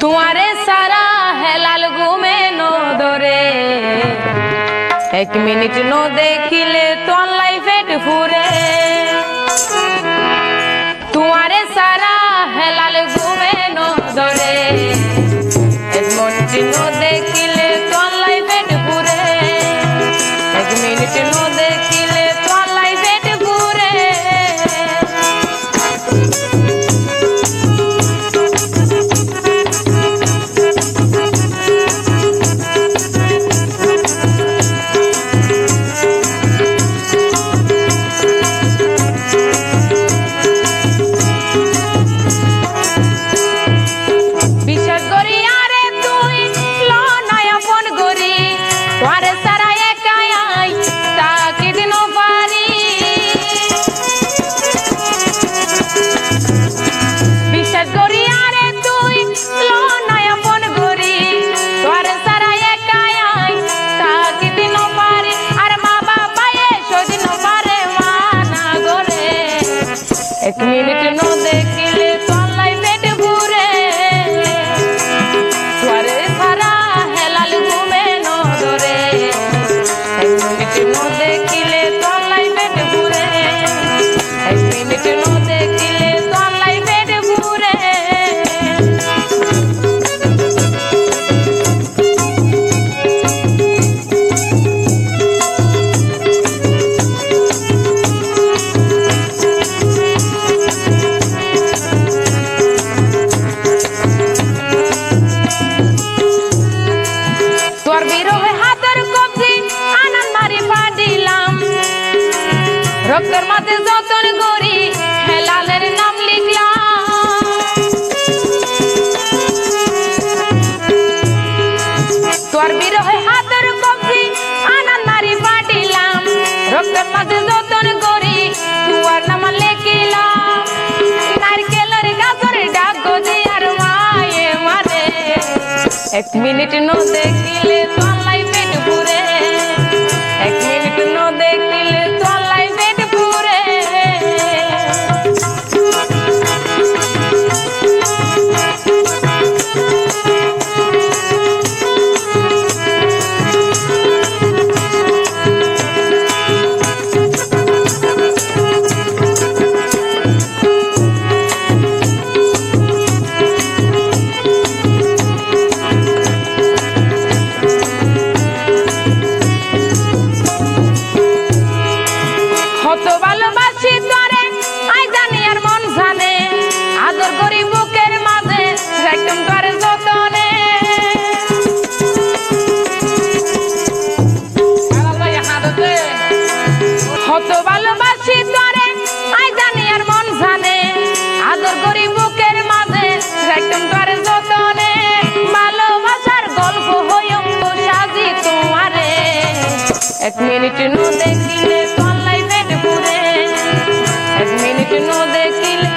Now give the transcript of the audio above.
তোমারে সারা হেলাল ঘুমে নো দরে এক মিনিট নো দেখিলে শখের মাঝে যতন করি, হেলালের নাম লিখলাম তোর বিরহে হাতের কবজি আনার নারী পাটিলাম রক্তের মাঝে যতন করি তুয়ার নাম লিখিলাম। নারকেলের গাছের ডাক গজি আর মায়ে মারে। এক মিনিট ন দেখ এক মিনিট নো দেখিলে কলাই পেট পুরে। এক মিনিট নো দেখিলে